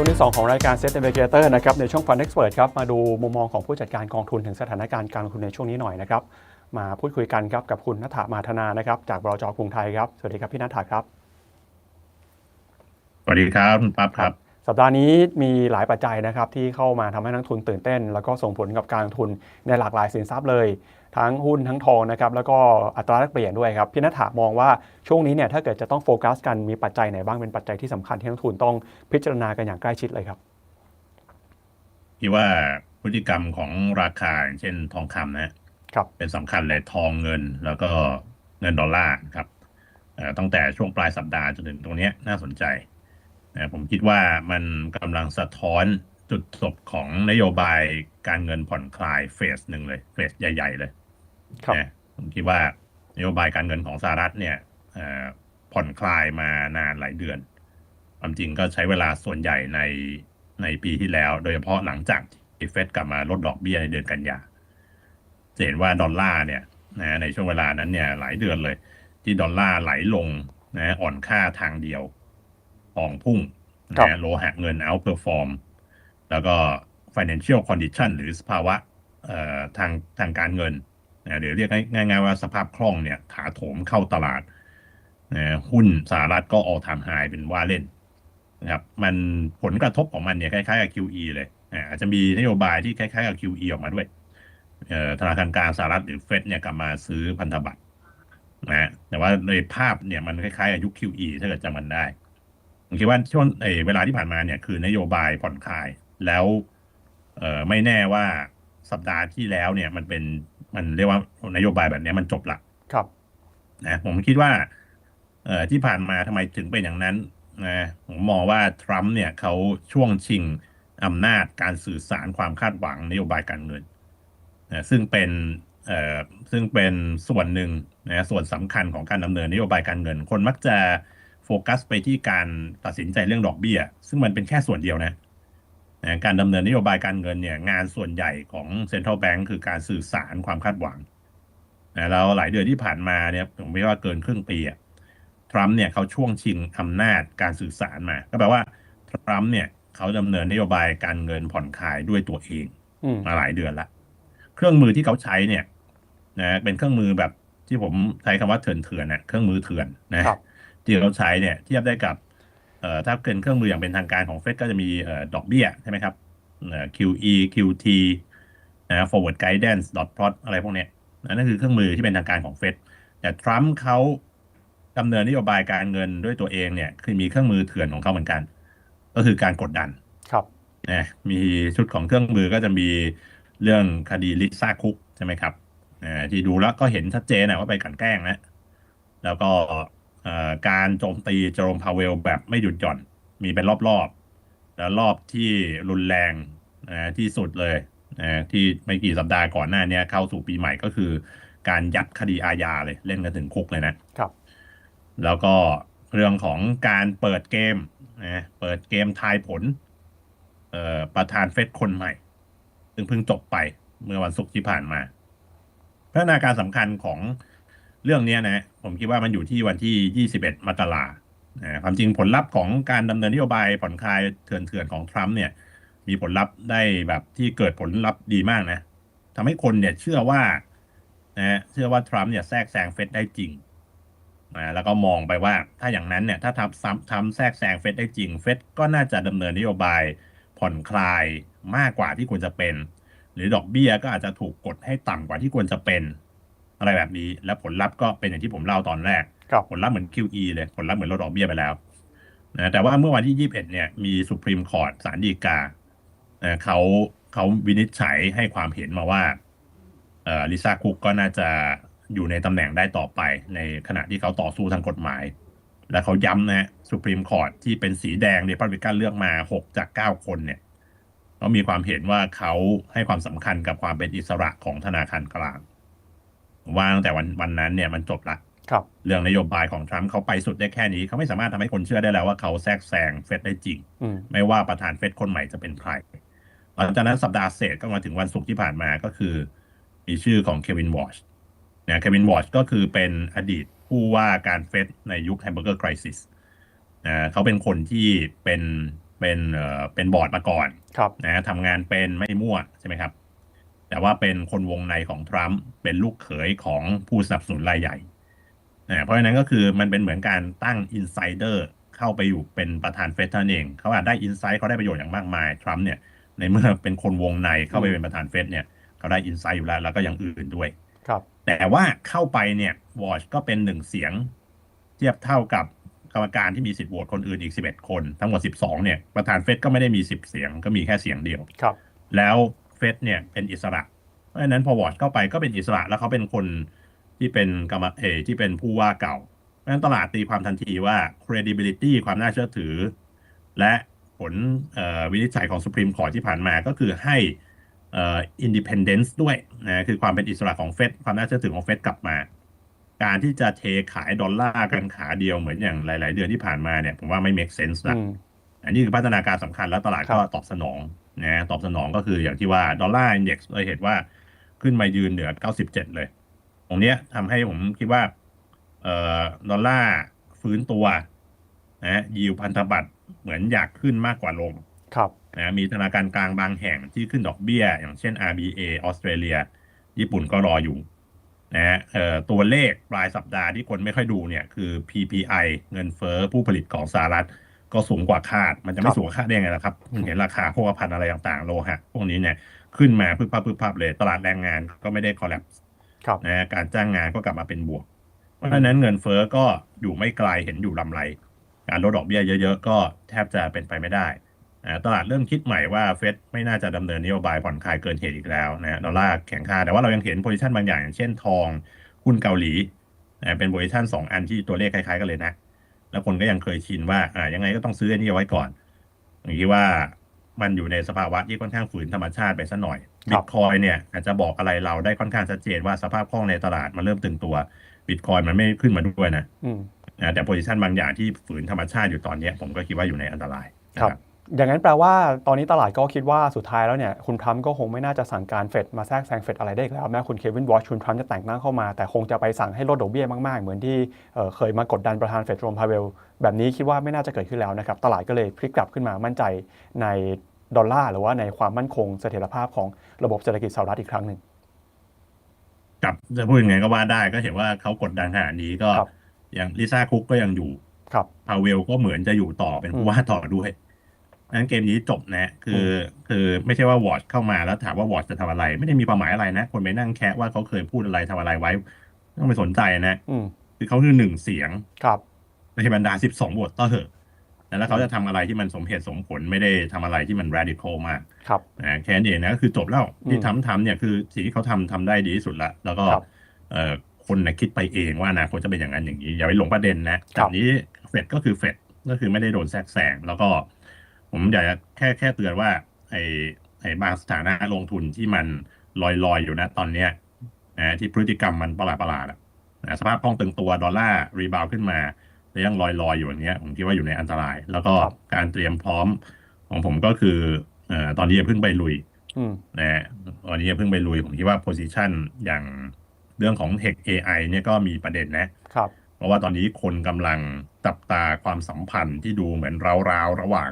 ช่วงที่ 2 ของรายการ Set Navigator นะครับในช่วง Fund Expert ครับมาดูมุมมองของผู้จัดการกองทุนถึงสถานการณ์การลงทุนในช่วงนี้หน่อยนะครับมาพูดคุยกันครับกับคุณนัฐามาธนานะครับจากบลจกรุงไทยครับสวัสดีครับพี่นัฐาครับสวัสดีครับคุณปั๊บครับ สัปดาห์นี้มีหลายปัจจัยนะครับที่เข้ามาทำให้นักลงทุนตื่นเต้น แล้วก็ส่งผลกับการลงทุนในหลากหลายสินทรัพย์เลย ทั้งหุ้นทั้งทองนะครับแล้วก็อัตราแลกเปลี่ยนด้วยครับพี่นัฐามองว่าช่วงนี้เนี่ยถ้าเกิดจะต้องโฟกัสกันมีปัจจัยไหนบ้างเป็นปัจจัยที่สำคัญที่นักลงทุนต้องพิจารณากันอย่างใกล้ชิดเลยครับที่ว่าพฤติกรรมของราคาอย่างเช่นทองคำนะครับเป็นสำคัญเลยทองเงินแล้วก็เงินดอลลาร์ครับเอ่อตั้งแต่ช่วงปลายสัปดาห์จนถึงตรงเนี้ยน่าสนใจนะผมคิดว่ามันกำลังสะท้อนจุดจบของนโยบายการเงินผ่อนคลายเฟสหนึ่งเลย เฟสใหญ่ ๆ เลยครับ นะผมคิดว่านโยบายการเงินของสหรัฐเนี่ยเอ่อผ่อนคลายมานานหลายเดือน ความจริงก็ใช้เวลาส่วนใหญ่ในในปีที่แล้ว โดยเฉพาะหลังจากที่เฟดกลับมาลดดอกเบี้ยในเดือนกันยาจะเห็นว่าดอลลาร์เนี่ยนะในช่วงเวลานั้นเนี่ยหลายเดือนเลย ที่ดอลลาร์ไหลลงนะอ่อนค่าทางเดียวทองพุ่งครับนะโลหะเงิน outperform แล้วก็ financial condition หรือสภาวะเอ่อทางทางการเงิน นะหรือเรียกง่ายๆว่าสภาพคล่องเนี่ยถาโถมเข้าตลาดนะหุ้นสหรัฐก็ all time high เป็นว่าเล่นนะครับมันผลกระทบของมันเนี่ยคล้ายๆกับ QE เลยอาจจะมีนโยบายที่คล้ายๆกับ QE ออกมาด้วยธนาคารกลางสหรัฐหรือเฟดเนี่ยกลับมาซื้อพันธบัตรนะแต่ว่าในภาพเนี่ยมันคล้ายๆกับยุค QE ถ้าเกิดจำมันได้ผมคิดว่าช่วงเออเวลาที่ผ่านมาเนี่ยคือนโยบายผ่อนคลายแล้วไม่แน่ว่าสัปดาห์ที่แล้วเนี่ยมันเป็น มันเรียกว่านโยบายแบบเนี้ยมันจบละครับนะผมคิดว่า เอ่อที่ผ่านมาทำไมถึงเป็นอย่างนั้นนะผมมองว่าทรัมป์เนี่ยเขาช่วงชิงอำนาจการสื่อสารความคาดหวังนโยบายการเงินนะซึ่งเป็นเอ่อซึ่งเป็นส่วนหนึ่งนะส่วนสำคัญของการดำเนินนโยบายการเงิน คนมักจะโฟกัสไปที่การตัดสินใจเรื่องดอกเบี้ย ซึ่งมันเป็นแค่ส่วนเดียวนะ นะการดำเนินนโยบายการเงินเนี่ยงานส่วนใหญ่ของ Central Bank คือการสื่อสารความคาดหวังนะแล้วหลายเดือนที่ผ่านมาเนี่ยผมไม่ว่าเกินครึ่งปีอะทรัมป์เนี่ยเขาช่วงชิงอำนาจการสื่อสารมา ก็แปลว่าทรัมป์เนี่ยเขาดำเนินนโยบายการเงินผ่อนคลายด้วยตัวเองอืมมาหลายเดือนละ เครื่องมือที่เขาใช้เนี่ยนะเป็นเครื่องมือแบบที่ผมใช้คำว่าเถื่อนเถื่อนๆนะเครื่องมือเถื่อนนะครับที่เขาใช้เนี่ยเทียบได้กับเอ่อ ถ้าเป็นเครื่องมืออย่างเป็นทางการของเฟดก็จะมีเอ่อดอกเบี้ยใช่ไหมครับเอ่อ QE QT นะ forward guidance dot plot อะไรพวกเนี้ยนั่นคือเครื่องมือที่เป็นทางการของเฟดแต่ทรัมป์เขาดำเนินนโยบายการเงินด้วยตัวเองเนี่ยคือมีเครื่องมือเถื่อนของเขาเหมือนกัน ก็คือการกดดันครับนะมีชุดของเครื่องมือก็จะมีเรื่องคดีลิซ่าคุกใช่ไหมครับอ่าที่ดูแล้วก็เห็นชัดเจนนะว่าไปกลันแกล้งนะแล้วก็เอ่อ การโจมตีเจอร์มพาเวลแบบไม่หยุดหย่อน มีเป็นรอบๆ แล้วรอบที่รุนแรงนะที่สุดเลยนะที่ไม่กี่สัปดาห์ก่อนหน้าเนี้ยเข้าสู่ปีใหม่ก็คือ การยัดคดีอาญาเลยเล่นกันถึงคุกเลยนะครับ แล้วก็เรื่องของการเปิดเกมนะเปิดเกมทายผลเอ่อประธานเฟดคนใหม่ ซึ่งเพิ่งจบไปเมื่อวันศุกร์ที่ผ่านมาพัฒนาการสำคัญของ เรื่องนี้นะผมคิดว่ามันอยู่ที่วันที่ 21 มกรานะความจริงผลลัพธ์ของการดำเนินนโยบายผ่อนคลายเถื่อนๆของทรัมป์เนี่ย มีผลลัพธ์ได้แบบที่เกิดผลลัพธ์ดีมากนะทำให้คนเนี่ยเชื่อว่านะเชื่อว่าทรัมป์เนี่ยแทรกแซงเฟดได้จริงนะแล้วก็มองไปว่าถ้าอย่างนั้นเนี่ยถ้าทำซ้ำทำแทรกแซงเฟดได้จริงเฟดก็น่าจะดำเนินนโยบายผ่อนคลายมากกว่าที่ควรจะเป็น หรือดอกเบี้ยก็อาจจะถูกกดให้ต่ำกว่าที่ควรจะเป็น อะไรแบบนี้ และผลลัพธ์ก็เป็นอย่างที่ผมเล่าตอนแรกครับผลลัพธ์เหมือน QE เลย ผลลัพธ์เหมือนลดดอกเบี้ยไปแล้วนะแต่ว่าเมื่อวันที่ 21 เนี่ย มีสุพรีมคอร์ t ศาลฎีกาเอ่อเขาเขาวินิจฉัยให้ความเห็นมาว่าเอ่อลิซ่าคุกก็น่าจะอยู่ในตำแหน่งได้ต่อไป ในขณะที่เขาต่อสู้ทางกฎหมาย และเขาย้ำนะสุพรีมคอร์ t ที่เป็นสีแดงเดพับลิกันเลือกมา 6 จาก 9 คนเนี่ยเขามีความเห็นว่าเขาให้ความสำคัญกับความเป็นอิสระของธนาคารกลางผม ว่าตั้งแต่วันวันนั้นเนี่ยมันจบละครับ เรื่องนโยบายของทรัมป์เขาไปสุดได้แค่นี้ เขาไม่สามารถทำให้คนเชื่อได้แล้วว่าเขาแทรกแซงเฟดได้จริงอืมไม่ว่าประธานเฟดคนใหม่จะเป็นใครหลังจากนั้นสัปดาห์เศษก็มาถึงวันศุกร์ที่ผ่านมาก็คือ มีชื่อของเควินวอชนะเควินวอชก็คือเป็นอดีตผู้ว่าการเฟดในยุคแฮมเบอร์เกอร์คริสิสนะเขาเป็นคนที่เป็นเป็นเอ่อเป็นบอร์ดมาก่อนครับนะทำงานเป็นไม่มั่วใช่ไหมครับ แต่ว่าเป็นคนวงในของทรัมป์เป็นลูกเขยของผู้สนับสนุนรายใหญ่นะเพราะฉะนั้นก็คือมันเป็นเหมือนการตั้งอินไซเดอร์เข้าไปอยู่เป็นประธานเฟดเท่านั้นเองเขาอาจได้อินไซต์เขาได้ประโยชน์อย่างมากมายทรัมป์เนี่ยในเมื่อเป็นคนวงในเข้าไปเป็นประธานเฟดเนี่ยเขาได้อินไซต์อยู่แล้วแล้วก็อย่างอื่นด้วยครับแต่ว่าเข้าไปเนี่ยวอชก็เป็นหนึ่งเสียง เทียบเท่ากับกรรมการที่มีสิทธิ์โหวตคนอื่นอีก 11 คน ทั้งหมด 12 เนี่ย ประธานเฟดก็ไม่ได้มี 10 เสียงก็มีแค่เสียงเดียวครับ แล้ว เฟดเนี่ยเป็นอิสระ เพราะฉะนั้นพอวอชเข้าไปก็เป็นอิสระแล้วเขาเป็นคนที่เป็นกรรมเออที่เป็นผู้ว่าเก่า เพราะฉะนั้นตลาดตีความทันทีว่า credibility ความน่าเชื่อถือ และผลเอ่อวินิจฉัยของ Supreme Court ที่ผ่านมาก็คือให้เอ่อ independence ด้วยนะคือความเป็นอิสระของเฟดความน่าเชื่อถือของเฟดกลับมา การที่จะเทขายดอลลาร์กันขาเดียวเหมือนอย่างหลาย ๆ เดือนที่ผ่านมาเนี่ยผมว่าไม่ make sense นะอืมอันนี้คือพัฒนาการสำคัญแล้วตลาดครับก็ตอบสนอง นะตอบสนองก็คืออย่างที่ว่าดอลลาร์อินเด็กซ์เราเห็นว่าขึ้นมายืนเหนือ 97 เลย ตรงเนี้ยทำให้ผมคิดว่าเอ่อดอลลาร์ฟื้นตัวนะยิวพันธบัตรเหมือนอยากขึ้นมากกว่าลงครับนะมีธนาคารกลางบางแห่งที่ขึ้นดอกเบี้ย อย่างเช่น RBA ออสเตรเลีย ญี่ปุ่นก็รออยู่นะฮะเอ่อตัวเลขปลายสัปดาห์ที่คนไม่ค่อยดูเนี่ยคือ PPI เงินเฟ้อผู้ผลิตของสหรัฐ ก็สูงกว่าคาด มันจะคไม่รับสูงกว่าคาดได้ยังไงล่ะครับคุณเห็นราคาโภคภัณฑ์อะไรต่างๆ โลหะพวกนี้เนี่ยขึ้นมาพึบพับพึบพับเลยตลาดแรงงานก็ไม่ได้คอลล p ส์ครับนะฮะการจ้างงานก็กลับมาเป็นบวก เพราะฉะนั้นเงินเฟ้อก็อยู่ไม่ไกลเห็นอยู่ลำไรการลดดอกเบี้ยเยอะๆ ก็แทบจะเป็นไปไม่ได้อ่าตลาดเริ่มคิดใหม่ว่าเฟดไม่น่าจะดำเนินนโยบายผ่อนคลายเกินเหตุอีกแล้วนะดอลลาร์แข็งค่า แต่ว่าเรายังเห็นโพซิชันบางอย่างอย่างเช่นทองหุ้นเกาหลีนะเป็นโพซิชันสองอันที่ตัวเลขคล้ายๆกันเลยนะ แล้วคนก็ยังเคยชินว่าอ่ายังไงก็ต้องซื้ออันนี้เอาไว้ก่อนอย่างที่ว่ามันอยู่ในสภาวะที่ค่อนข้างฝืนธรรมชาติไปสัหน่อยครับิบตคอยเนี่ยอาจจะบอกอะไรเราได้ค่อนข้างชัดเจนว่าสภาพคล่องในตลาดมันเริ่มตึงตัวบิตคอยมันไม่ขึ้นมาด้วยนะอืมนะแต่โพซิชันบางอย่างที่ฝืนธรรมชาติอยู่ตอนเนี้ยผมก็คิดว่าอยู่ในอันตรายนะครับ อย่างนั้นแปลว่าตอนนี้ตลาดก็คิดว่าสุดท้ายแล้วเนี่ยคุณทรัมป์ก็คงไม่น่าจะสั่งการเฟดมาแทรกแซงเฟดอะไรได้อีกแล้ว แม้คุณเควินวอชคุณทรัมป์จะแต่งตั้งเข้ามา แต่คงจะไปสั่งให้ลดดอกเบี้ยมาก ๆ เหมือนที่เอ่อเคยมากดดันประธานเฟดโรมพาเวล แบบนี้คิดว่าไม่น่าจะเกิดขึ้นแล้วนะครับ ตลาดก็เลยพลิกกลับขึ้นมามั่นใจในดอลลาร์หรือว่าในความมั่นคงเสถียรภาพของระบบเศรษฐกิจสหรัฐอีกครั้งหนึ่งกับจะพูดยังไงก็ว่าได้ก็เห็นว่าเขากดดันขนาดนี้ก็ครับอย่างลิซ่าคุกก็ยังอยู่ครับพาเวลก็เหมือนจะอยู่ต่อเป็นผู้ว่าต่อด้วย นั้นเกมนี้จบนะคืออคือไม่ใช่ว่าวอชเข้ามาแล้วถามว่าวอชจะทำอะไร ไม่ได้มีความหมายอะไรนะ คนไปนั่งแคะว่าเขาเคยพูดอะไรทำอะไรไว้ไม่ต้องไปสนใจนะอืมคือเขาคือหนึ่งเสียงครับในบรรดา12บทต่อเถอะแล้วเขาจะทำอะไรที่มันสมเหตุสมผลไม่ได้ทำอะไรที่มัน radical มากครับนะแค่นั้นเองนะก็คือจบแล้วอืมที่ทำทำเนี่ยคือสิ่งที่เขาทำทำได้ดีที่สุดละแล้วก็ครับเอ่อคนนะคิดไปเองว่าอนาคตจะเป็นอย่างนั้นอย่างนี้อย่าไปหลงประเด็นนะคแบรับบนี้เฟดก็คือเฟดก็คือไม่ได้โดนแทรกแซงแล้วก็ ผมอยากจะแค่แค่เตือนว่า ไอ้ไอ้บางสถานะลงทุนที่มันลอยลอยๆอยู่นะตอนเนี้ยนะที่พฤติกรรมมันประหลาดประหลาดๆอะนะสภาพคล่องตึงตัวดอลลาร์รีบาวขึ้นมาแล้วยังลอยลอยๆอยู่อย่างเงี้ยผมคิดว่าอยู่ในอันตราย แล้วก็ครับการเตรียมพร้อมของผมก็คือเอ่อตอนนี้อย่าเพิ่งไปลุยอืมนะฮะตอนนี้อย่าเพิ่งไปลุย ผมคิดว่า position อย่างเรื่องของ Tech AI เนี่ยก็มีประเด็นนะครับ เพราะว่าตอนนี้คนกำลังจับตาความสัมพันธ์ที่ดูเหมือนราวๆระหว่าง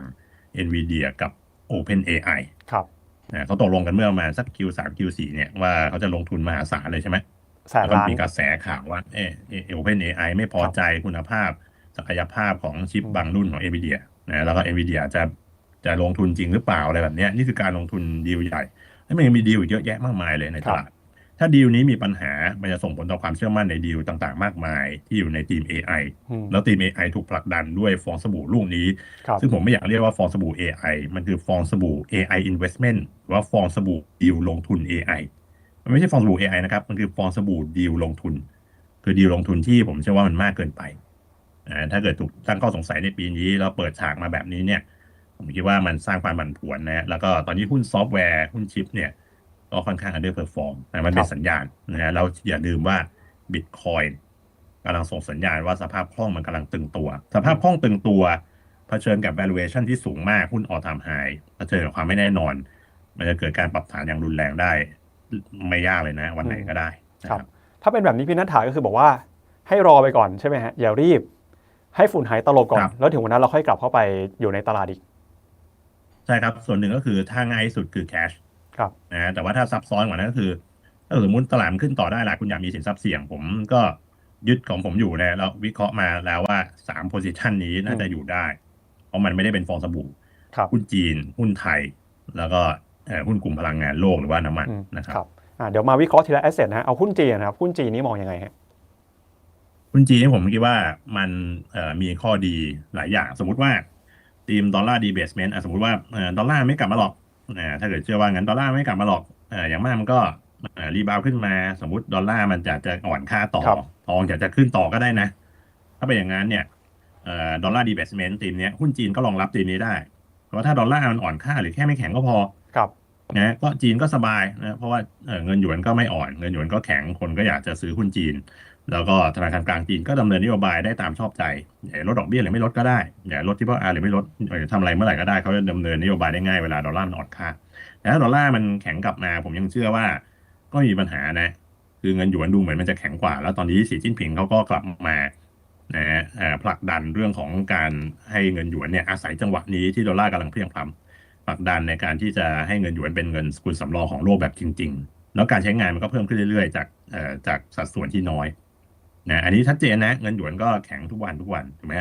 NVIDIA กับ Open AI ครับนะเขาตกลงกันเมื่อประมาณสัก Q3 Q4 เนี่ยว่าเขาจะลงทุนมหาศาลเลยใช่ไหมแสนแล้วก็ล้านมีกระแสข่าวว่าเออ Open AI ไม่พอใจคุณภาพ ศักยภาพของชิปอืมบางรุ่นของ NVIDIA นะแล้วก็ NVIDIA จะจะลงทุนจริงหรือเปล่าอะไรแบบเนี้ยนี่คือการลงทุนดีลใหญ่ แล้วมันยังมีดีลอีกเยอะแยะมากมายเลยในตลาด ถ้าดีลนี้มีปัญหา มันจะส่งผลต่อความเชื่อมั่นในดีลต่างๆ มากมายที่อยู่ในทีม AI อืมแล้วทีม AI ถูกผลักดันด้วยฟองสบู่ลูกนี้ครับซึ่งผมไม่อยากเรียกว่าฟองสบู่ AI มันคือฟองสบู่ AI investment หรือว่าฟองสบู่ดีลลงทุน AI มันไม่ใช่ฟองสบู่ AI นะครับ มันคือฟองสบู่ดีลลงทุน คือดีลลงทุนที่ผมเชื่อว่ามันมากเกินไปอ่าถ้าเกิดถูกตั้งข้อสงสัยในปีนี้แล้วเปิดฉากมาแบบนี้เนี่ย ผมคิดว่ามันสร้างความผันผวนนะแล้วก็ตอนนี้หุ้นซอฟต์แวร์หุ้นชิปเนี่ย ก็ค่อนข้าง underperform นะมันเป็ครันบสัญญาณนะฮะเราอย่าลืมว่า Bitcoin กำลังส่งสัญญาณว่าสภาพคล่องมันกำลังตึงตัว สภาพคล่องตึงตัวเผชิญกับ valuation ที่สูงมากหุ้น all time high เผชิญกับความไม่แน่นอน มันจะเกิดการปรับฐานอย่างรุนแรงได้ ไม่ยากเลยนะ วันไหนก็ได้นะคครัรับบถ้าเป็นแบบนี้พี่นัทถาก็คือบอกว่าให้รอไปก่อนใช่ไหมฮะอย่ารีบ ให้ฝุ่นหายตลบก่อครันบแล้วถึงวันนั้นเราค่อยกลับเข้าไปอยู่ในตลาดอีก ใช่ครับ ส่วนหนึ่งก็คือถ้าง่ายที่สุดคือ cash ค รับนะฮะแต่ว่าถ้าซับซ้อนกว่านั้นก็คือ ถ้าสมมติตลาดมันขึ้นต่อได้ล่ะคุณอยากมีสินทรัพย์เสี่ยง ผมก็ยึดของผมอยู่นะแล้ววิเคราะห์มาแล้วว่าสามโพซิชันนี้น่าจะอยู่ได้ เพราะมันไม่ได้เป็นฟองสบู่ครับหุ้นจีนหุ้นไทย แล้วก็เอ่อหุ้นกลุ่มพลังงานโลกหรือว่าน้ำมันอืมนะครับครับอ่าเดี๋ยวมาวิเคราะห์ทีละแอสเซทนะฮะเอาหุ้นจีนนะครับหุ้นจีนนี่มองยังไงฮะหุ้นจีนนี่ผมคิดว่ามันเอ่อมีข้อดีหลายอย่าง สมมุติว่าทีมดอลลาร์ดีเบสเมนต์สมมติว่าเอ่อดอลลาร์ไม่กลับมาหรอกอ่า ถ้าเกิดเชื่อว่างั้นดอลลาร์ไม่กลับมาหรอกเอ่ออย่างมากมันก็เอ่อรีบาวขึ้นมาสมมติดอลลาร์มันจะจะอ่อนค่าต่อครับทองจะจะขึ้นต่อก็ได้นะ ถ้าเป็นอย่างนั้นเนี่ยเอ่อดอลลาร์ดีเบสเมนต์ทีมเนี้ยหุ้นจีนก็รองรับทีมนี้ได้ เพราะว่าถ้าดอลลาร์มันอ่อนค่าหรือแค่ไม่แข็งก็พอครับนะก็จีนก็สบายนะเพราะว่าเอ่อเงินหยวนก็ไม่อ่อน เงินหยวนก็แข็งคนก็อยากจะซื้อหุ้นจีน แล้วก็ธนาคารกลางจีนก็ดำเนินนโยบายได้ตามชอบใจอย่าลดดอกเบี้ยหรือไม่ลดก็ได้อย่าลดที่ว่าอาหรือไม่ลดหรือทำอะไรเมื่อไหร่ก็ได้เขาจะดำเนินนโยบายได้ง่ายเวลาดอลลาร์มันอ่อนค่าแต่ถ้าดอลลาร์มันแข็งกลับมา ผมยังเชื่อว่า ก็มีปัญหานะ คือเงินหยวนดูเหมือนมันจะแข็งกว่า แล้วตอนนี้สีจิ้นผิงเขาก็กลับมานะฮะผลักดันเรื่องของการให้เงินหยวนเนี่ยอาศัยจังหวะนี้ที่ดอลลาร์กำลังเพลียงพล้ำผลักดันในการที่จะให้เงินหยวนเป็นเงินสกุลสำรองของโลกแบบจริง ๆ แล้วการใช้งานมันก็เพิ่มขึ้นเรื่อยๆ จากจากสัดส่วนที่น้อย นะอันนี้ชัดเจนนะ เงินหยวนก็แข็งทุกวันทุกวันถูกไหม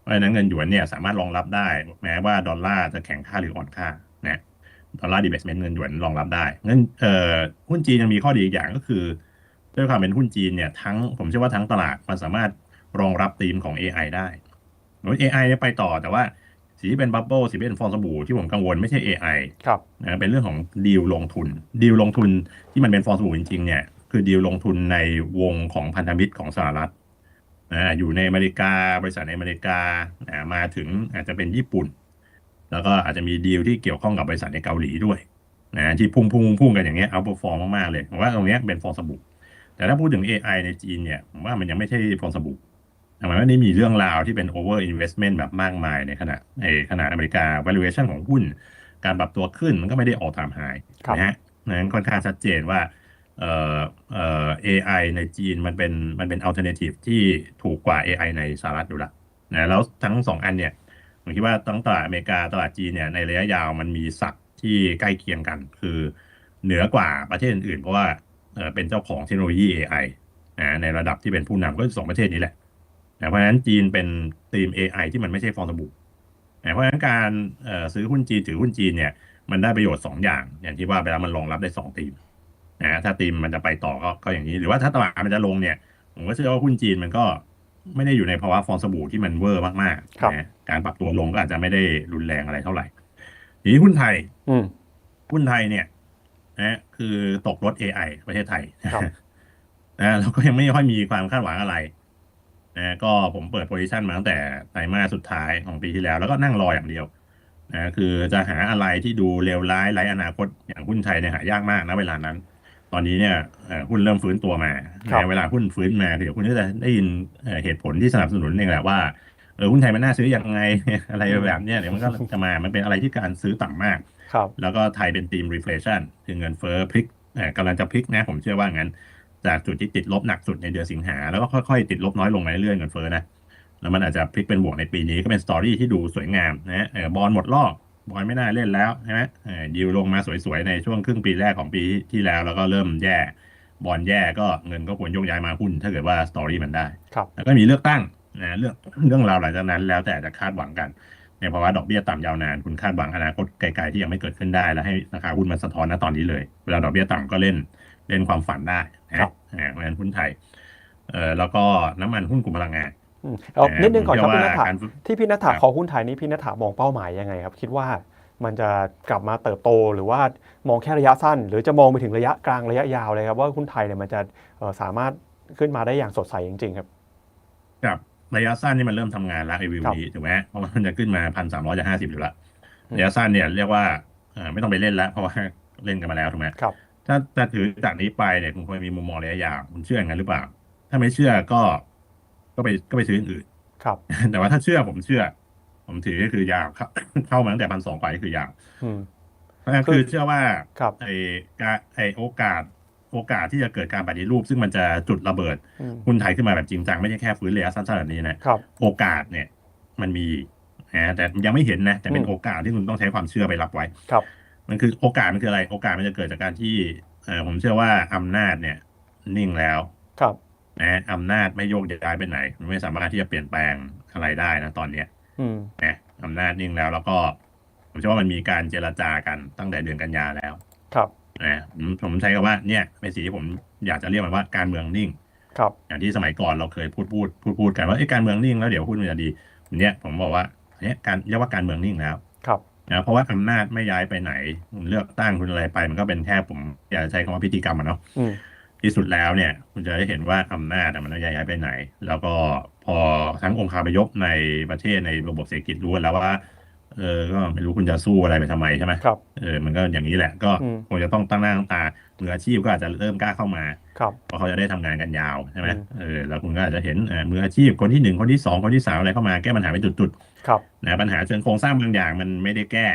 เพราะฉะนั้นเงินหยวนเนี่ยสามารถรองรับได้ แม้ว่าดอลลาร์จะแข็งค่าหรืออ่อนค่านะดอลลาร์ดีเบสเมนต์เงินหยวนรองรับได้เงินเอ่อหุ้นจีนยังมีข้อดีอีกอย่างก็คือด้วยความเป็นหุ้นจีนเนี่ยทั้งผมเชื่อว่าทั้งตลาดมันสามารถรองรับธีมของ AI ได้โดย AI เนี่ยไปต่อแต่ว่าสีที่เป็นบับเบิลสีที่เป็นฟองสบู่ที่ผมกังวลไม่ใช่ AI ครับนะเป็นเรื่องของดีลลงทุนดีลลงทุนที่มันเป็นฟองสบู่จริงๆเนี่ย คือดีลลงทุนในวงของพันธมิตรของสหรัฐนะอยู่ในอเมริกาบริษัทในอเมริกาอ่ามาถึงอาจจะเป็นญี่ปุ่น แล้วก็อาจจะมีดีลที่เกี่ยวข้องกับบริษัทในเกาหลีด้วยนะที่พุ่งพุ่งพุ่งกันอย่างเงี้ยเอาเปอร์ฟอร์มมากๆเลยผมว่าตรงเนี้ยเป็นฟองสบู่แต่ถ้าพูดถึง AI ในจีนเนี่ยผมว่ามันยังไม่ใช่ฟองสบู่มันไม่ได้มีเรื่องราวที่เป็น over investment แบบมากมายในขณะในขณะอเมริกา valuation ของหุ้น การปรับตัวขึ้นมันก็ไม่ได้ all time high ครับนะฮะนั้นค่อนข้างชัดเจนว่า เอ่อเอ่อ AI ในจีนมันเป็นมันเป็น alternative ที่ถูกกว่า AI ในสหรัฐอยู่ละนะแล้วทั้งสองอันเนี่ยผมคิดว่าตั้งตลาดอเมริกาตลาดจีนเนี่ยในระยะยาวมันมีศักที่ใกล้เคียงกัน คือเหนือกว่าประเทศอื่นๆ เพราะว่าเอ่อเป็นเจ้าของเทคโนโลยี AI นะในระดับที่เป็นผู้นำก็สองประเทศนี้แหละนะเพราะฉะนั้นจีนเป็นทีม AI ที่มันไม่ใช่ฟองสบู่นะเพราะฉะนั้นการเอ่อซื้อหุ้นจีนถือหุ้นจีนเนี่ยมันได้ประโยชน์สองอย่าง อย่างที่ว่าไปแล้วมันรองรับได้สองทีม นะถ้าทีมมันจะไปต่อก็ก็อย่างนี้ หรือว่าถ้าตลาดมันจะลงเนี่ย ผมก็เชื่อว่าหุ้นจีนมันก็ไม่ได้อยู่ในภาวะฟองสบู่ที่มันเวอร์มากครับๆนะการปรับตัวลงก็อาจจะไม่ได้รุนแรงอะไรเท่าไหร่ทีนี้หุ้นไทยอืมหุ้นไทยเนี่ยนะคือตกรถ AI ประเทศไทยครับนะแล้วก็ยังไม่ค่อยมีความคาดหวังอะไรนะก็ผมเปิดโพซิชันมาตั้งแต่ไตรมาสสุดท้ายของปีที่แล้ว แล้วก็นั่งรออย่างเดียวนะคือจะหาอะไรที่ดูเลวร้ายไร้อนาคตอย่างหุ้นไทยเนี่ยหายากมากนะเวลานั้น ตอนนี้เนี่ยเอ่อหุ้นเริ่มฟื้นตัวมาครับนะเวลาหุ้นฟื้นมาเดี๋ยวคุณก็จะได้ยินเอ่อเหตุผลที่สนับสนุนเองแหละว่าเออหุ้นไทยมันน่าซื้อยังไงอะไรแบบเนี้ยเดี๋ยวมันก็จะมา มันเป็นอะไรที่การซื้อต่ำมาก ครับ แล้วก็ไทยเป็นทีม reflation คือเงินเฟ้อพลิกเอ่อกำลังจะพลิกนะ ผมเชื่อว่างั้น จากจุดที่ติดลบหนักสุดในเดือนสิงหา แล้วก็ค่อยๆ ติดลบน้อยลงมาเรื่อยๆเงินเฟ้อนะ แล้วมันอาจจะพลิกเป็นบวกในปีนี้ก็เป็นสตอรี่ที่ดูสวยงามนะฮะเอ่อบอลหมดรอบ บอลไม่น่าเล่นแล้วใช่ไหมเอ่อยิวลงมาสวยๆ ในช่วงครึ่งปีแรกของปีที่แล้ว แล้วก็เริ่มแย่บอลแย่ก็เงินก็ควรโยกย้ายมาหุ้น ถ้าเกิดว่าสตอรี่มันได้ครับแล้วก็มีเลือกตั้งนะเรื่องเรื่องราวหลังจากนั้นแล้วแต่จะคาดหวังกันในภาวะดอกเบี้ยต่ำยาวนาน คุณคาดหวังอนาคตไกลๆที่ยังไม่เกิดขึ้นได้ แล้วให้ราคาหุ้นมันสะท้อนณตอนนี้เลย เวลาดอกเบี้ยต่ำก็เล่นเล่นความฝันได้นะครับอ่าเพราะฉะนั้นหุ้นไทยเอ่อแล้วก็น้ำมันหุ้นกลุ่มพลังงานอืม เอานิดนึงก่อนครับผมพี่เชื่นัอทว่าถาการที่พี่นัทถาครับขอหุ้นไทยนี้พี่นัทถามองเป้าหมายยังไงครับ คิดว่ามันจะกลับมาเติบโตหรือว่ามองแค่ระยะสั้น หรือจะมองไปถึงระยะกลางระยะยาวเลยครับ ว่าหุ้นไทยเนี่ยมันจะเอ่อสามารถขึ้นมาได้อย่างสดใสจริง ๆ ครับกับระยะสั้นนี่มันเริ่มทำงานแล้ว AVV ครับถูกไหมเพราะว่ามันจะขึ้นมาพันสามร้อยจะห้าสิบอยู่แล้วอืมระยะสั้นเนี่ยเรียกว่าเอ่อไม่ต้องไปเล่นแล้วเพราะว่าเล่นกันมาแล้วถูกไหมครับถ้าจะถือจากนี้ไปเนี่ยคุณควรมีมุมมองระยะยาวคุณเชื่ออย่างนั้นหรือเปล่า ถ้าไม่เชื่อก็ ก็ไปก็ไปซื้ออย่างอื่นครับ แต่ว่าถ้าเชื่อผมเชื่อ ผมถือก็คือยาวเข้าเข้ามาตั้งแต่พันสองไปก็คือยาวอืมเพราะฉะนั้นคือเชื่อว่าครับไอ้การไอ้โอกาส โอกาสที่จะเกิดการปฏิรูป ซึ่งมันจะจุดระเบิดอืมหุ้นไทยขึ้นมาแบบจริงจังไม่ใช่แค่ฟื้นระยะสั้นๆแบบนี้นะครับโอกาสเนี่ย มันมีนะแต่ยังไม่เห็นนะ แต่เป็นอืมโอกาสที่คุณต้องใช้ความเชื่อไปรับไว้ครับ มันคือโอกาสมันคืออะไร โอกาสมันจะเกิดจากการที่เออผมเชื่อว่าอำนาจเนี่ย นิ่งแล้วครับ นะอำนาจไม่โยกย้ายไปไหน มันไม่สามารถที่จะเปลี่ยนแปลงอะไรได้นะตอนเนี้ยอืมนะอำนาจนิ่งแล้วแล้วก็ ผมเชื่อว่ามันมีการเจรจากันตั้งแต่เดือนกันยาแล้ว ครับนะผมผมใช้คำว่าเนี่ยเป็นสิ่งที่ผมอยากจะเรียกมันว่าการเมืองนิ่ง ครับ อย่างที่สมัยก่อนเราเคยพูดพูดพูดพูดกันว่าเอ้ยการเมืองนิ่งแล้วเดี๋ยวหุ้นมันจะดีเนี่ยผมบอกว่าเนี่ยการเรียกว่าการเมืองนิ่งแล้ว ครับนะเพราะว่าอำนาจไม่ย้ายไปไหนคุณเลือกตั้งคุณอะไรไป มันก็เป็นแค่ผมอยากจะใช้คำว่าพิธีกรรมอะเนาะอืม ที่สุดแล้วเนี่ย คุณจะได้เห็นว่าอำนาจอะมันไม่ย้ายไปไหน แล้วก็พอทั้งองค์คาพยพในประเทศในระบบเศรษฐกิจรู้กันแล้วว่าเออก็ไม่รู้คุณจะสู้อะไรไปทำไมใช่ไหมครับเออมันก็อย่างนี้แหละ ก็อืมคงจะต้องตั้งหน้าตั้งตามืออาชีพก็อาจจะเริ่มกล้าเข้ามาครับเพราะเขาจะได้ทำงานกันยาวใช่ไหมอืมเออแล้วคุณก็อาจจะเห็นเอ่อมืออาชีพคนที่หนึ่งคนที่สองคนที่สามอะไรเข้ามาแก้ปัญหาเป็นจุดครับๆนะปัญหาเชิงโครงสร้างบางอย่างมันไม่ได้แก้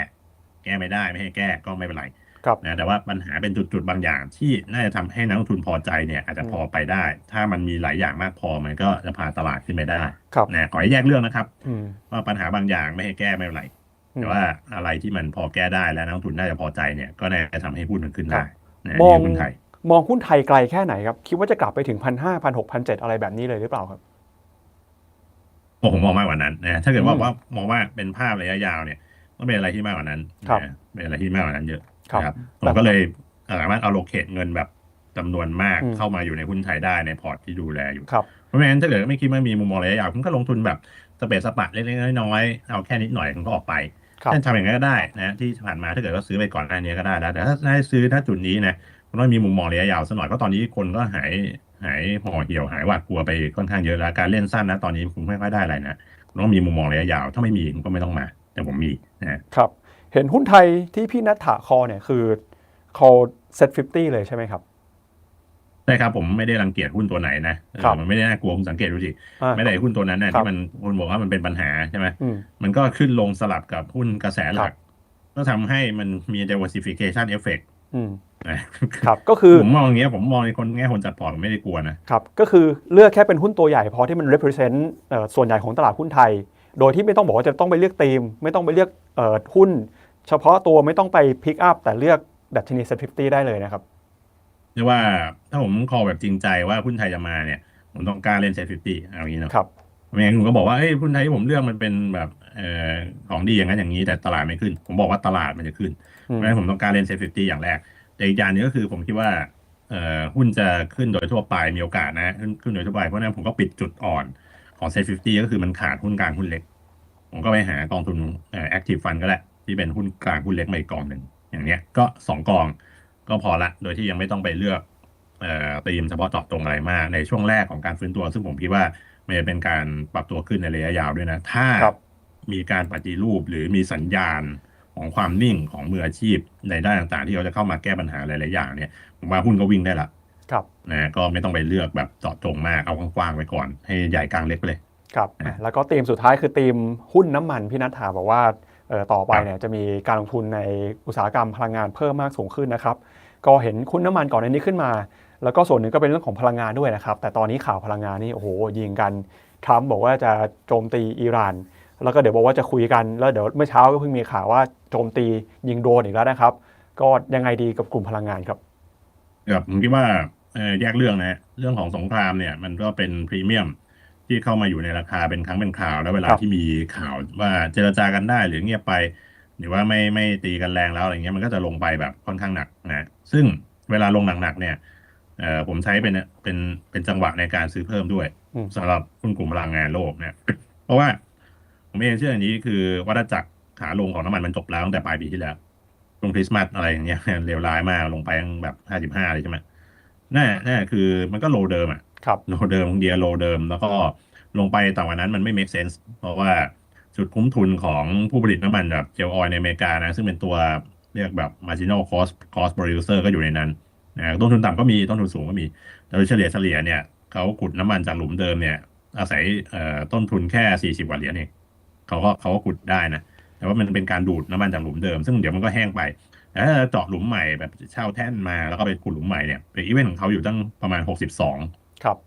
แก้ไม่ได้ไม่ให้แก้ก็ไม่เป็นไร ครับนะแต่ว่าปัญหาเป็นจุดๆบางอย่างที่น่าจะทำให้นักลงทุนพอใจเนี่ยอาจจะพอไปได้ ถ้ามันมีหลายอย่างมากพอมันก็จะพาตลาดขึ้นไปได้ครับนะขอให้แยกเรื่องนะครับอืมว่าปัญหาบางอย่างไม่ให้แก้ไม่เป็นไรอืมแต่ว่าอะไรที่มันพอแก้ได้และนักลงทุนน่าจะพอใจเนี่ยก็น่าจะทำให้หุ้นมันขึ้นครัได้บนะมองนี่หุ้นไทยมองหุ้นไทยไกลแค่ไหนครับคิดว่าจะกลับไปถึงพันห้าพันหกพันเจ็ดอะไรแบบนี้เลยหรือเปล่าครับโอ้ผมมองมากกว่านั้นนะถ้าเกิดว่าอืมว่ามองว่าเป็นภาพระยะยาวเนี่ยต้องเป็นอะไรที่มากกว่านั้นครับนะเป็นอะไรที่มากกว่านั้นเยอะครับ นะครับผมก็เลยสามารถเอาโลเคตเงินแบบจำนวนมากอืมเข้ามาอยู่ในหุ้นไทยได้ในพอร์ตที่ดูแลอยู่ครับเพราะฉะนั้นถ้าเกิดไม่คิดว่ามีมุมมองระยะยาวคุณก็ลงทุนแบบสเปซสปะเล็กๆน้อยๆเอาแค่นิดหน่อยคุณก็ออกไปครับท่านทำอย่างนั้นก็ได้นะที่ผ่านมาถ้าเกิดว่าซื้อไปก่อนหน้านี้ก็ได้แล้วแต่ถ้าได้ซื้อถ้าจุดนี้นะคุณต้องมีมุมมองระยะยาวสักหน่อยเพราะตอนนี้คนก็หายหายห่อเหี่ยวหายหวาดกลัวไปค่อนข้างเยอะแล้วการเล่นสั้นนะตอนนี้คุณไม่ค่อยได้อะไรนะคุณต้องมีมุมมองระยะยาว ถ้าไม่มีคุณก็ไม่ต้องมา แต่ผมมีนะครับ เห็นหุ้นไทยที่พี่นัทถาคอเนี่ยคือ call set 50 เลยใช่ไหมครับใช่ครับผมไม่ได้รังเกียจหุ้นตัวไหนนะเออครับมันไม่ได้น่ากลัวคุณสังเกตดูสิอ่าไม่ได้หุ้นตัวนั้นนะครับที่มันคุณบอกว่ามันเป็นปัญหาใช่ไหมอืมมันก็ขึ้นลงสลับกับหุ้นกระแสหลัครักบก็ทำให้มันมี diversification effect อืมนะครับก็คือผมมองอย่างเงี้ยผมมองในคนแง่คนจัดพอร์ตผมไม่ได้กลัวนะครับก็คือเลือกแค่เป็นหุ้นตัวใหญ่พอที่มัน represent เอ่อส่วนใหญ่ของตลาดหุ้นไทย โดยที่ไม่ต้องบอกว่าจะต้องไปเลือกธีม ไม่ต้องไปเลือกเอ่อหุ้น เฉพาะตัวไม่ต้องไป pick up แต่เลือกดัชนี set 50ได้เลยนะครับเรียกว่าถ้าผมคอแบบจริงใจว่าหุ้นไทยจะมาเนี่ย ผมต้องกล้าเล่นเซ็ตฟิฟตี้เอาอย่างนี้เนาะครับไม่งั้นคุณก็บอกว่าเอ้ยหุ้นไทยที่ผมเลือกมันเป็นแบบเอ่อของดีอย่างนั้นอย่างนี้แต่ตลาดไม่ขึ้น ผมบอกว่าตลาดมันจะขึ้นอืเพมราะฉะนั้นผมต้องการเล่นเซ็ตฟิฟตี้อย่างแรก แต่อีกอย่างหนึงก็คือผมคิดว่าเอ่อหุ้นจะขึ้นโดยทั่วไปมีโอกาสนะขึ้นขึ้นโดยทั่วไปเพราะฉะนั้นผมก็ปิดจุดอ่อนของเซ็ตฟิฟตี้ก็คือมันขาดหุ้นกลางหุ้นเล็ก ผมก็ไปหากองทุนเอ่อแอคทีฟฟันก็ได้ ที่เป็นหุ้นกลางหุ้นเล็กมาอีกกองหนึ่งอย่างเนี้ยก็สองกองก็พอละ โดยที่ยังไม่ต้องไปเลือกเอ่อตีมเฉพาะเจาะตรงอะไรมาก ในช่วงแรกของการฟื้นตัว ซึ่งผมคิดว่ามันจะเป็นการปรับตัวขึ้นในระยะยาวด้วยนะ ถ้าครับมีการปฏิรูปหรือมีสัญญาณของความนิ่งของมืออาชีพในด้านต่างๆ ที่เขาจะเข้ามาแก้ปัญหาหลายๆอย่างเนี่ยผมว่าหุ้นก็วิ่งได้ละครับนะก็ไม่ต้องไปเลือกแบบเจาะจงมากเอากว้างๆไว้ก่อน ให้ใหญ่กลางเล็กไปเลยครับอะแล้วก็ธีมสุดท้ายคือธีมหุ้นน้ำมันพี่นัทถาบอกว่าเอ่อ ต่อไปครับเนี่ยจะมีการลงทุนในอุตสาหกรรมพลังงานเพิ่มมากสูงขึ้นนะครับ ก็เห็นหุ้นน้ำมันก่อนในนี้ขึ้นมา แล้วก็ส่วนหนึ่งก็เป็นเรื่องของพลังงานด้วยนะครับ แต่ตอนนี้ข่าวพลังงานนี่โอ้โหยิงกันทรัมป์บอกว่าจะโจมตีอิหร่าน แล้วก็เดี๋ยวบอกว่าจะคุยกันแล้วเดี๋ยวเมื่อเช้าก็เพิ่งมีข่าวว่าโจมตียิงโดรนอีกแล้วนะครับ ก็ยังไงดีกับกลุ่มพลังงานครับครับผมคิดว่าเอ่อแยกเรื่องนะเรื่องของสงครามเนี่ยมันก็เป็นพรีเมียม ที่เข้ามาอยู่ในราคาเป็นครั้งเป็นข่าว แล้วเวลาครับ ที่มีข่าวว่าเจรจากันได้หรือเงียบไป หรือว่าไม่ไม่ตีกันแรงแล้วอะไรเงี้ยมันก็จะลงไปแบบค่อนข้างหนักนะซึ่งเวลาลงหนักๆเนี่ยเอ่อผมใช้เป็นเป็นเป็นจังหวะในการซื้อเพิ่มด้วยอืม สำหรับหุ้นกลุ่มพลังงานโลกเนี่ย เพราะว่าผมเองเชื่ออย่างนี้คือวัฏจักรขาลงของน้ำมันมันจบแล้วตั้งแต่ปลายปีที่แล้วช่วงคริสต์มาสอะไรอย่างเงี้ย เลวร้ายมากลงไปตั้งแบบห้าสิบห้าเลยใช่ไหมน่าน่าคือมันก็โลเดิมอะครับโลเดิมเดียโลเดิม แล้วก็ลงไปต่างกว่านั้นมันไม่ make sense เพราะว่าจุดคุ้มทุนของผู้ผลิตน้ำมันแบบเจลออยในอเมริกานะ ซึ่งเป็นตัวเรียกแบบ marginal cost cost producer ก็อยู่ในนั้นนะต้นทุนต่ำก็มีต้นทุนสูงก็มีแต่โดยเฉลี่ยเฉลี่ยเนี่ยเขาขุดน้ำมันจากหลุมเดิมเนี่ยอาศัยต้นทุนแค่ 40กว่าเหรียญเองเขาก็เขาก็ขุดได้นะ แต่ว่ามันเป็นการดูดน้ำมันจากหลุมเดิม ซึ่งเดี๋ยวมันก็แห้งไปแต่ถ้าเจาะหลุมใหม่แบบเช่าแท่นมาแล้วก็ไปขุดหลุมใหม่เนี่ยเบรกอีเวนของเขาอยู่ตั้งประมาณ 62 ครับ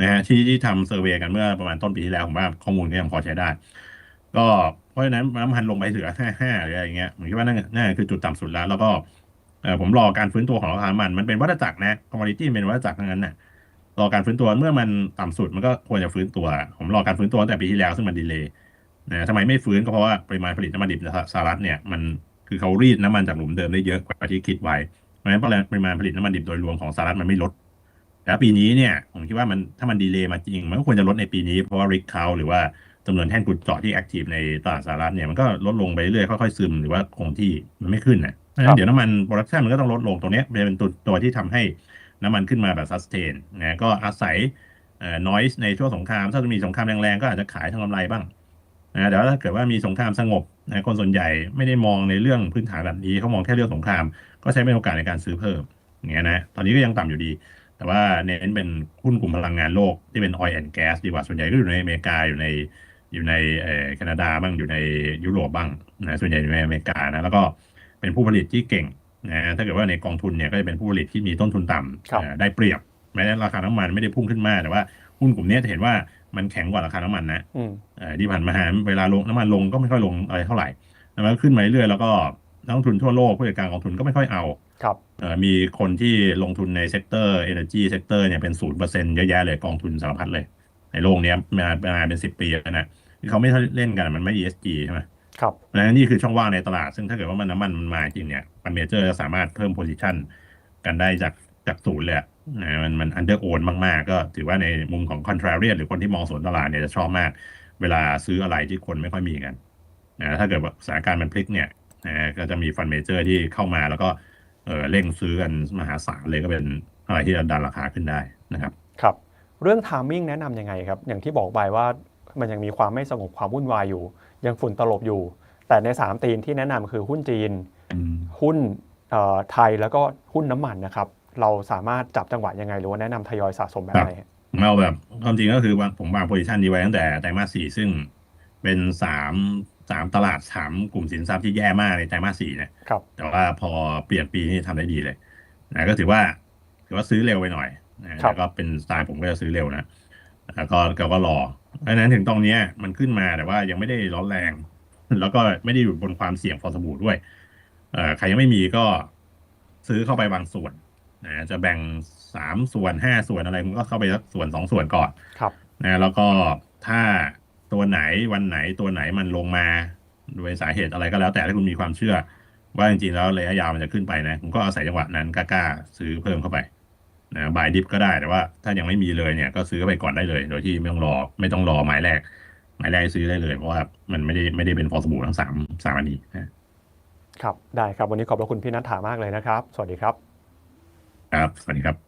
นะฮะที่ที่ทำเซอร์เวยกันเมื่อประมาณต้นปีที่แล้วผมว่าข้อมูลก็ยังพอใช้ได้ ก็เพราะฉะนั้นน้ำมันลงไปเหลือห้าห้าหรืออะไรอย่างเงี้ยผมคิดว่านั่นนั่นคือจุดต่ำสุดแล้ว แล้วก็เออผมรอการฟื้นตัวของราคาน้ำมันมันเป็นวัฏจักรนะคอมมอดิตี้เป็นวัฏจักรทั้งนั้นน่ะรอการฟื้นตัวเมื่อมันต่ำสุดมันก็ควรจะฟื้นตัว ผมรอการฟื้นตัวตั้งแต่ปีที่แล้วซึ่งมันดีเลย์นะทำไมไม่ฟื้นก็เพราะว่าปริมาณผลิตน้ำมันดิบสหรัฐเนี่ยมันคือเขารีดน้ำมันจากหลุมเดิมได้เยอะกว่าที่คิดไว้เพราะฉะนั้นปริมาณผลิตน้ำมันดิบโดยรวมของสหรัฐมันไม่ลด แต่ปีนี้เนี่ยผมคิดว่ามันถ้ามันดีเลย์มาจริง มันก็ควรจะลดในปีนี้ เพราะว่าริกเขาหรือว่าจำนวนแท่นขุดเจาะที่แอคทีฟในตลาดสหรัฐเนี่ยมันก็ลดลงไปเรื่อยค่อยๆซึมหรือว่าคงที่มันไม่ขึ้นนะเพราะฉะนั้นเดี๋ยวน้ำมันโปรดักชันมันก็ต้องลดลงตรงเนี้ยเป็นตัวตัวที่ทำให้น้ำมันขึ้นมาแบบซัสเทนนะก็อาศัยเอ่อ noise ในช่วงสงคราม ถ้าจะมีสงครามแรงๆ ก็อาจจะขายทางกำไรบ้างนะแต่ว่าถ้าเกิดว่ามีสงครามสงบนะคนส่วนใหญ่ไม่ได้มองในเรื่องพื้นฐานแบบนี้เขามองแค่เรื่องสงคราม ก็ใช้เป็นโอกาสในการซื้อเพิ่มอย่างเงี้ยนะตอนนี้ก็ยังต่ำอยู่ดี แต่ว่าเน้นเป็นหุ้นกลุ่มพลังงานโลกที่เป็น oil and gas ดีกว่าส่วนใหญ่ก็อยู่ในอเมริกาอยู่ในอยู่ในเอ่อแคนาดาบ้างอยู่ในยุโรปบ้างนะส่วนใหญ่อยู่ในอเมริกานะแล้วก็เป็นผู้ผลิตที่เก่งนะถ้าเกิดว่าในกองทุนเนี่ยก็จะเป็นผู้ผลิตที่มีต้นทุนต่ำครับเอ่อได้เปรียบแม้ราคาน้ำมันไม่ได้พุ่งขึ้นมาแต่ว่าหุ้นกลุ่มเนี้ยจะเห็นว่ามันแข็งกว่าราคาน้ำมันนะอืมเอ่อที่ผ่านมาเวลาลงน้ำมันลงก็ไม่ค่อยลงอะไรเท่าไหร่แล้วมันก็ขึ้นมาเรื่อยๆแล้วก็นักลงทุนทั่วโลกผู้จัดการกองทุนก็ไม่ค่อยเอาครับเอ่อ มีคนที่ลงทุนในเซกเตอร์ Energy เซกเตอร์เนี่ยเป็นศูนย์เปอร์เซ็นต์เยอะแยะเลยกองทุนสารพัดเลย ในโลกเนี้ยมามาเป็นสิบปีแล้วนะที่เขาไม่เล่นกันมันไม่ ESG ใช่ไหมครับเพราะฉะนั้นนี่คือช่องว่างในตลาด ซึ่งถ้าเกิดว่ามันน้ำมันมันมาจริงเนี่ยมันเมเจอร์จะสามารถเพิ่มโพซิชันกันได้จากจากศูนย์เลยอะนะมันมันอันเดอร์โอนมาก ๆ ก็ถือว่าในมุมของ contrarian หรือคนที่มองสวนตลาดเนี่ยจะชอบมาก เวลาซื้ออะไรที่คนไม่ค่อยมีกันนะถ้าเกิดว่าสถานการณ์มันพลิกเนี่ยนะก็จะมีฟันเมเจอร์ที่เข้ามาแล้วก็ เออเร่งซื้อกันมหาศาลเลยก็เป็นอะไรที่จะดันราคาขึ้นได้นะครับ ครับ เรื่อง timing แนะนำยังไงครับ อย่างที่บอกไปว่ามันยังมีความไม่สงบความวุ่นวายอยู่ ยังฝุ่นตลบอยู่ แต่ใน 3 ตีนที่แนะนำคือหุ้นจีน หุ้นเอ่อไทยแล้วก็หุ้นน้ำมันนะครับ เราสามารถจับจังหวะยังไง หรือว่าแนะนำทยอยสะสมแบบไหนฮะผมเอาแบบความจริงก็คือว่าผมวางโพซิชันนี้ไว้ตั้งแต่ไตรมาสสี่ซึ่งเป็นสาม สามตลาดสามกลุ่มสินทรัพย์ที่แย่มากในไตรมาสสี่เนี่ยครับ แต่ว่าพอเปลี่ยนปีนี่ทำได้ดีเลยนะก็ถือว่าถือว่าซื้อเร็วไปหน่อยนะครับแล้วก็เป็นสไตล์ผมก็จะซื้อเร็วนะแล้วก็ก็ก็รอเพราะฉะนั้นถึงตรงเนี้ยมันขึ้นมาแต่ว่ายังไม่ได้ร้อนแรง แล้วก็ไม่ได้อยู่บนความเสี่ยงฟอสบูด้วยเอ่อใครยังไม่มีก็ซื้อเข้าไปบางส่วนนะจะแบ่งสามส่วนห้าส่วนอะไรมันก็เข้าไปสักส่วนสองส่วนก่อนครับนะแล้วก็ถ้า ตัวไหนวันไหนตัวไหนมันลงมาโดยสาเหตุอะไรก็แล้วแต่ถ้าคุณมีความเชื่อ ว่าจริงๆแล้วระยะยาวมันจะขึ้นไปนะคุณก็อาศัยจังหวะนั้นกล้าๆซื้อเพิ่มเข้าไปนะบายดิฟก็ได้แต่ว่า ถ้ายังไม่มีเลยเนี่ย ก็ซื้อเข้าไปก่อนได้เลย โดยที่ไม่ต้องรอ ไม่ต้องรอหมายแรก หมายแรกซื้อได้เลย เพราะว่ามันไม่ได้ไม่ได้เป็นฟอร์สบูทั้งสามสามอันนี้นะครับได้ครับวันนี้ขอบพระคุณพี่นัทถามากเลยนะครับ สวัสดีครับ ครับ สวัสดีครับ